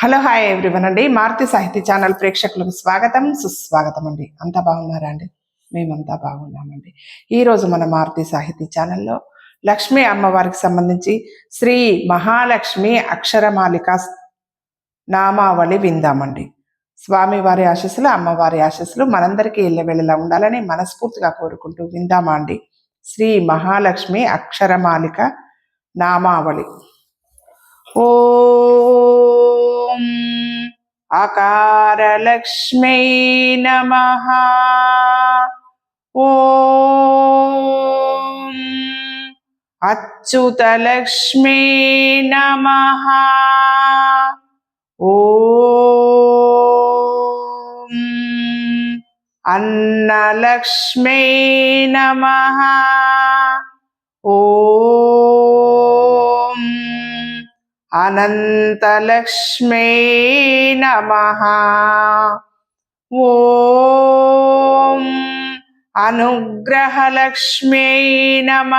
Hello hi everyone అండి. మారుతి సాహితీ channel ప్రేక్షకులకు స్వాగతం సుస్వాగతం అండి. అంతా బాగున్నారా అండి? మేమంతా బాగున్నామండి. ఈరోజు మన మారుతి సాహితీ ఛానల్లో లక్ష్మీ అమ్మవారికి సంబంధించి శ్రీ మహాలక్ష్మి అక్షరమాలిక నామావళి విందామండి. స్వామివారి ఆశీస్సులు అమ్మవారి ఆశీస్సులు మనందరికీ ఇళ్ళ ఉండాలని మనస్ఫూర్తిగా కోరుకుంటూ విందామా అండి? శ్రీ మహాలక్ష్మి అక్షరమాలిక నామావళి. ఓ అకారలక్ష్మై నమ ఓం అచ్యుతలక్ష్మీ నమ ఓం అన్నలక్ష్మీ నమ ఓం అనంతలక్ష్మీ నమ. ఓం అనుగ్రహలక్ష్మీ నమ.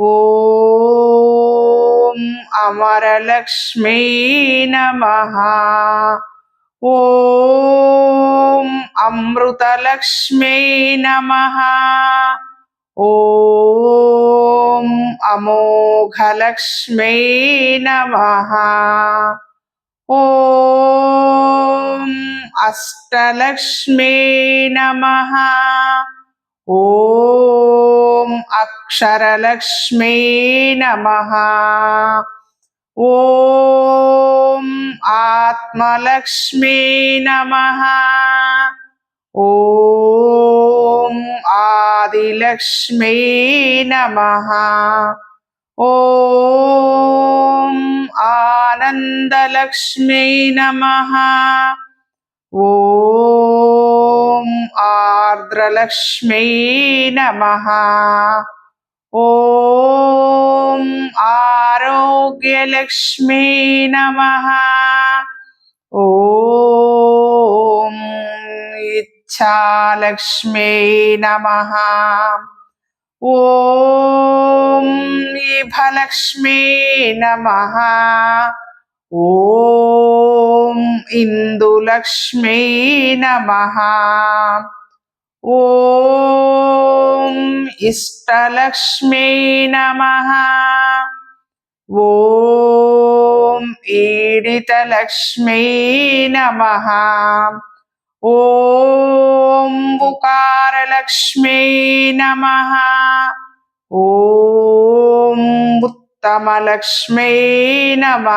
ఓం అమరలక్ష్మీ నమ. ఓం అమృతలక్ష్మీ నమ. ఓం అమోఘలక్ష్మీ నమ ఓం అష్టలక్ష్మీ నమ ఓం అక్షరలక్ష్మీ నమ ఓం ఆత్మలక్ష్మీ నమ ఓం ఆదిలక్ష్మీ నమ. ఓం ఆనందలక్ష్మీ నమ. ఓం ఆర్ద్రలక్ష్మీ నమ. ఓం ఆరోగ్యలక్ష్మీ నమ. ఓం ఇచ్ఛాలక్ష్మీ నమ ఓం ఈభలక్ష్మీ నమ ఓం ఇందులక్ష్మీ నమ ఓం ఇష్టలక్ష్మీ నమ ఓం ఈడితలక్ష్మీ నమ ఓం బుకారలక్ష్మీ నమ. ఓం ఉత్తమలక్ష్మీ నమ.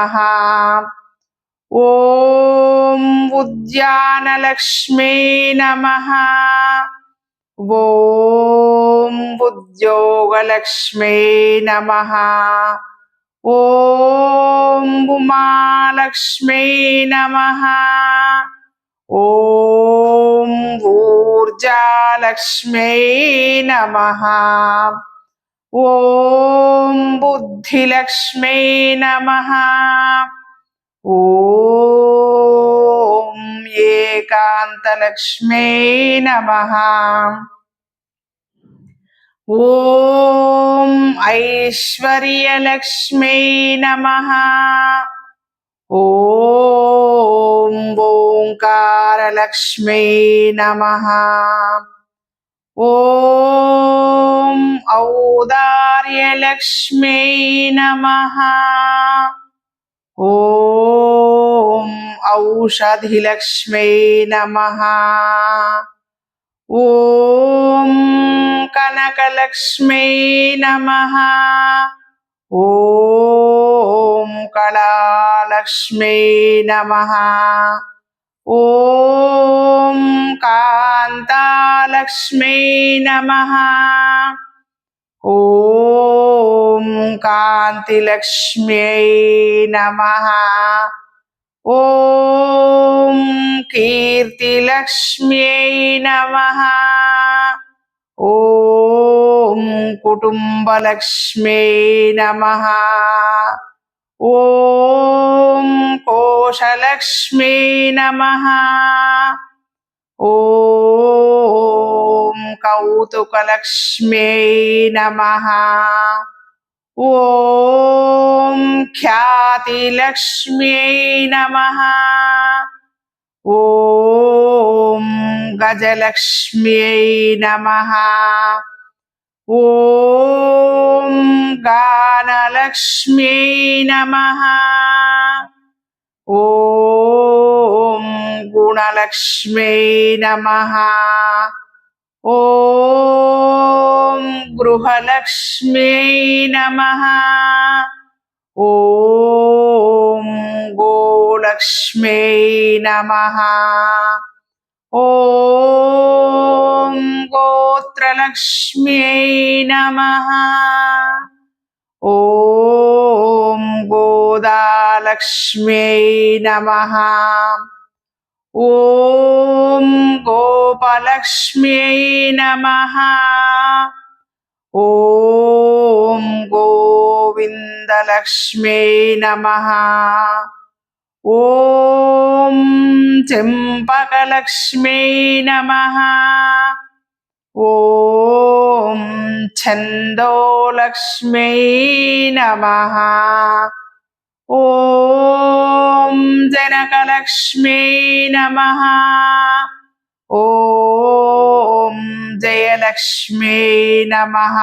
ఓం ఉద్యానలక్ష్మీ నమ. ఓం ఉద్యోగలక్ష్మీ నమ. ఓం ఉమాలక్ష్మీ నమ. ఓం ఊర్జాలక్ష్మీ నమ ఓం బుద్ధిలక్ష్మీ నమ ఓం ఏకాంతలక్ష్మీ నమ ఓం ఐశ్వర్యలక్ష్మీ నమ ఓం ఓంకారలక్ష్మీ నమ. ఓం ఔదార్యలక్ష్మీ నమ. ఓం ఔషధిలక్ష్మీ నమ. ఓం కనకలక్ష్మీ నమ. ఓం కళాలక్ష్మీ నమ. ఓం కాంతాలక్ష్మీ నమ. ఓం కాంతిలక్ష్మ్యై నమ. ఓం కీర్తిలక్ష్మ్యై నమ. ॐ कुटुम्बलक्ष्म्यै नमः ॐ कोशलक्ष्म्यै नमः ॐ कौतुकलक्ष्म्यै नमः ॐ ख्यातिलक्ष्म्यै नमः ॐ गजलक्ष्म्यै नमः। ॐ गानलक्ष्म्यै नमः। ॐ गुणलक्ष्म्यै नमः। ॐ गृहलक्ष्म्यै नमः। ॐ गोलक्ष्म्यै नमः ॐ गोत्रलक्ष्म्यै नमः ॐ गोदालक्ष्म्यै नमः ॐ गोपलक्ष्म्यै नमः ॐ गोविन्दलक्ष्म्यै नमः ॐ चम्पकलक्ष्म्यै नमः ॐ छन्दोलक्ष्म्यै नमः ॐ जनकलक्ष्म्यै नमः ॐ जयलक्ष्म्यै नमः।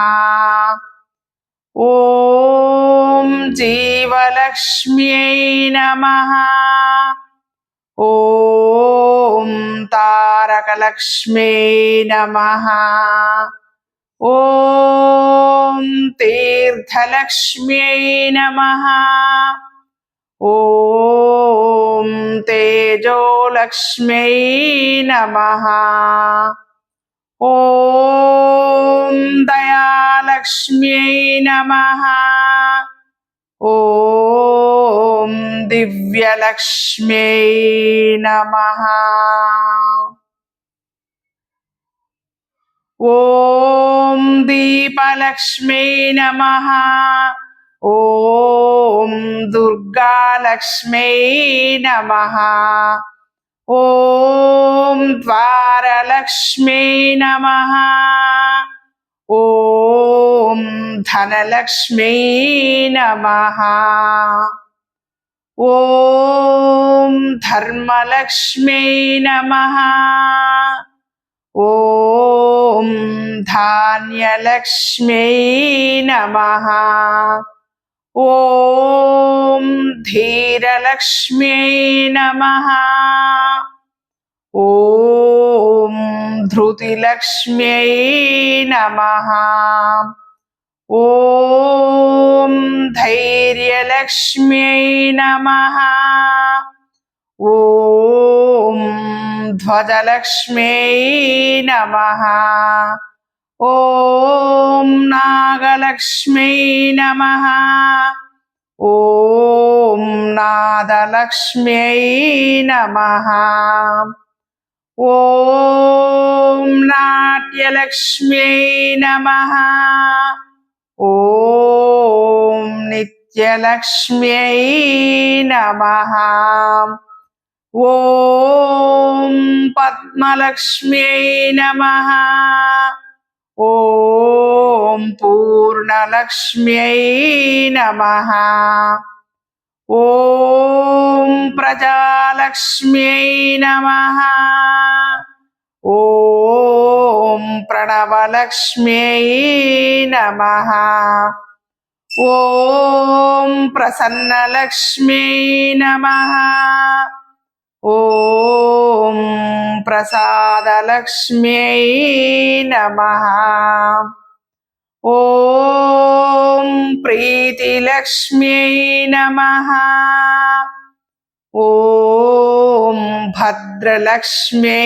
ॐ जीवलक्ष्म्यै नमः। ॐ तारकलक्ष्म्यै नमः। ॐ तीर्थलक्ष्म्यै नमः। ॐ तेजोलक्ष्म्यै नमः। ॐ दयालक्ष्म्यै नमः ॐ दिव्यलक्ष्म्यै नमः ॐ दीपलक्ष्म्यै नमः ॐ दुर्गालक्ष्म्यै नमः ॐ द्वारलक्ष्म्यै नमः। ॐ धनलक्ष्म्यै नमः। ॐ धर्मलक्ष्म्यै नमः। ॐ धान्यलक्ष्म्यै नमः। ॐ धीरलक्ष्म्यै नमः। ॐ धृतिलक्ष्म्यै नमः। ॐ धैर्यलक्ष्म्यै नमः। ॐ ध्वजलक्ष्म्यै नमः। ॐ नागलक्ष्म्यै नमः। ॐ नादलक्ष्म्यै नमः। ॐ नाट्यलक्ष्म्यै नमः ॐ नित्यलक्ष्म्यै नमः ॐ पद्मलक्ष्म्यै नमः ॐ पूर्णलक्ष्म्यै नमः ॐ प्रजालक्ष्म्यै नमः ॐ प्रणवलक्ष्म्यै नमः ॐ प्रसन्नलक्ष्म्यै नमः ॐ प्रसादलक्ष्म्यै नमः ॐ प्रीतिलक्ष्म्यै नमः ॐ भद्रलक्ष्म्यै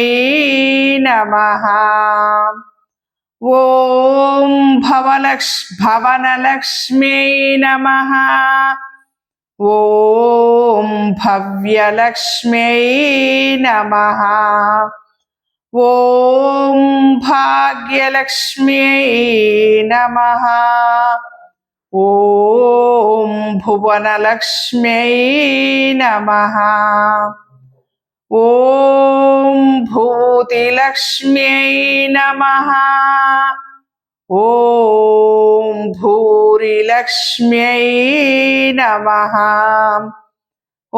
नमः ॐ भवलक्ष् भवनलक्ष्म्यै नमः ॐ भव्यलक्ष्म्यै नमः ॐ भाग्यलक्ष्म्यै नमः ॐ भुवनलक्ष्म्यै नमः ॐ भूतिलक्ष्म्यै नमः। ॐ भूरिलक्ष्म्यै नमः।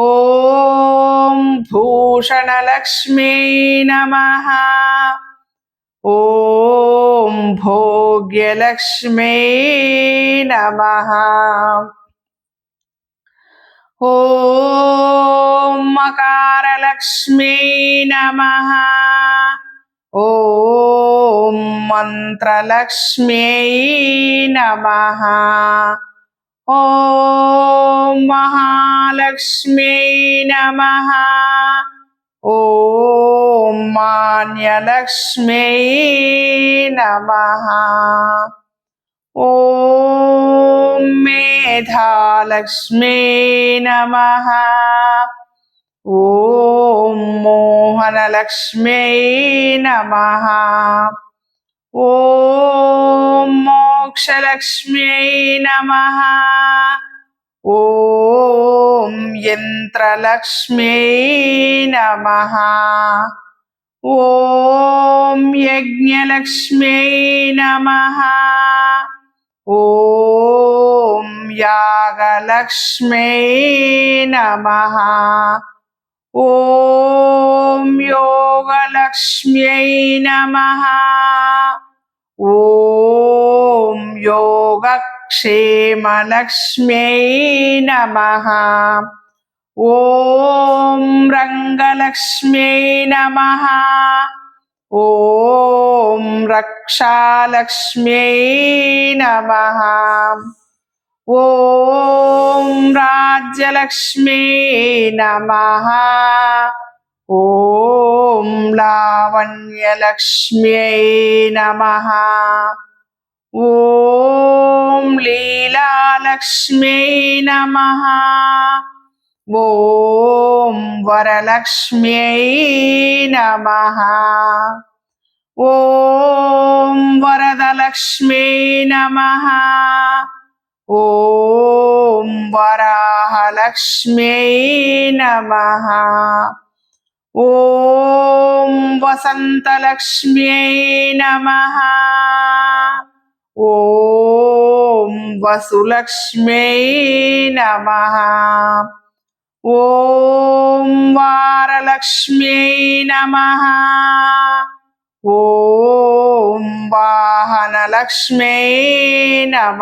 ॐ भूषणलक्ष्म्यै नमः। ॐ भोग्यलक्ष्म्यै नमः। ॐ मकारलक्ष्म्यै नमः। ॐ मन्त्रलक्ष्म्यै नमः। ॐ महालक्ष्म्यै नमः। ॐ मान्यलक्ष्म्यै नमः। ॐ मेधालक्ष्म्यै नमः। ఓం మోహనలక్ష్మ్యై నమ. ఓం మోక్షలక్ష్మ్యై నమ. ఓం యంత్రలక్ష్మ్యై నమ. ఓం యజ్ఞలక్ష్మ్యై నమ. ఓం యాగలక్ష్మ్యై నమ. ॐ योगलक्ष्म्यै नमः ॐ योगक्षेमलक्ष्म्यै नमः ॐ रङ्गलक्ष्म्यै नमः ॐ रक्षालक्ष्म्यै नमः ॐ राज्यलक्ष्मी नमः ॐ लावण्यलक्ष्म्यै नमः ॐ लीलालक्ष्म्यै नमः ॐ वरलक्ष्म्यै नमः ॐ वरदलक्ष्म्यै नमः ఓం వరాహలక్ష్మై నమ. ఓం వసంతలక్ష్మ్యై నమ. ఓం వసులక్ష్మ్యై నమ. ఓం వారలక్ష్మ్యై నమ. ఓం వాహనలక్ష్మ్యై నమ.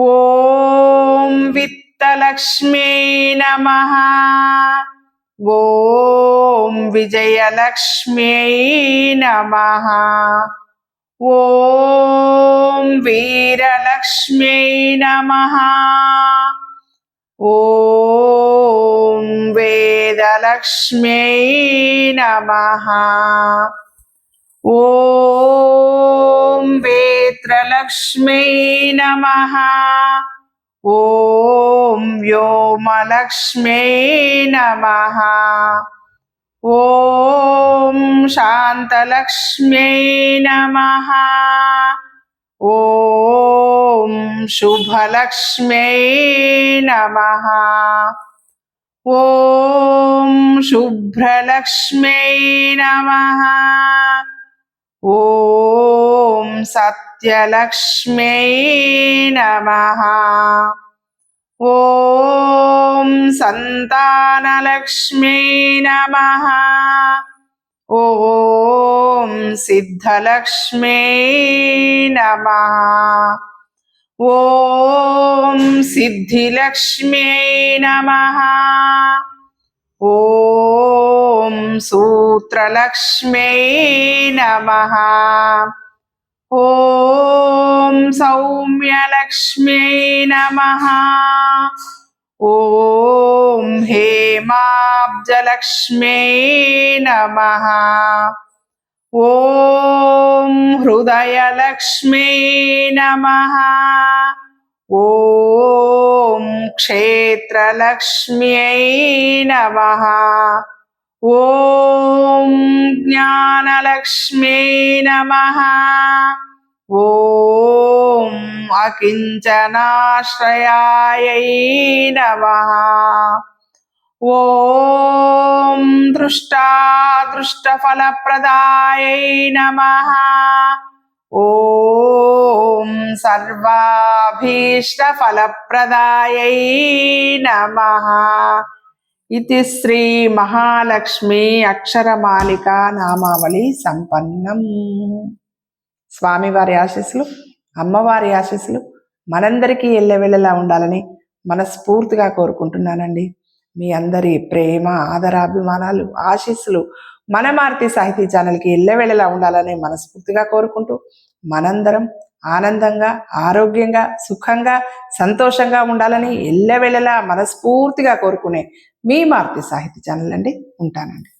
ఓం విత్తలక్ష్మ్యై నమ. ఓం విజయలక్ష్మ్యై నమ. ఓం వీరలక్ష్మ్యై నమ. ॐ वेदलक्ष्म्यै नमः ॐ वेत्रलक्ष्म्यै नमः ॐ व्योमलक्ष्म्यै नमः ॐ शान्तलक्ष्म्यै नमः ॐ शुभलक्ष्म्यै नमः। ॐ शुभ्रलक्ष्म्यै नमः। ॐ सत्यलक्ष्म्यै नमः। ॐ सन्तानलक्ष्म्यै नमः। ॐ सिद्धलक्ष्म्यै नमः। ॐ सिद्धिलक्ष्म्यै नमः। ॐ सूत्रलक्ष्म्यै नमः। ॐ सौम्यलक्ष्म्यै नमः। ఓం హేమాబ్జలక్ష్మీ నమ ఓం హృదయలక్ష్మీ నమ ఓం క్షేత్రలక్ష్మ్యై నమ ఓం జ్ఞానలక్ష్మీ నమ ఓం అకించనాశ్రయాయై నమ. ఓం దృష్టాదృష్టఫలప్రదాయై నమ. ఓం సర్వాభీష్టఫలప్రదాయై నమ. ఇది శ్రీ మహాలక్ష్మి అక్షరమాలిక నామావళి సంపన్నం. స్వామివారి ఆశీస్సులు అమ్మవారి ఆశీస్సులు మనందరికీ ఎల్లవెళ్ళలా ఉండాలని మనస్ఫూర్తిగా కోరుకుంటున్నానండి. మీ అందరి ప్రేమ ఆదరాభిమానాలు ఆశీస్సులు మన మారుతి సాహితీ ఛానల్కి ఎల్లవెళ్ళలా ఉండాలని మనస్ఫూర్తిగా కోరుకుంటూ మనందరం ఆనందంగా ఆరోగ్యంగా సుఖంగా సంతోషంగా ఉండాలని ఎల్లవెళ్ళలా మనస్ఫూర్తిగా కోరుకునే మీ మారుతి సాహిత్య ఛానల్ అండి. ఉంటానండి.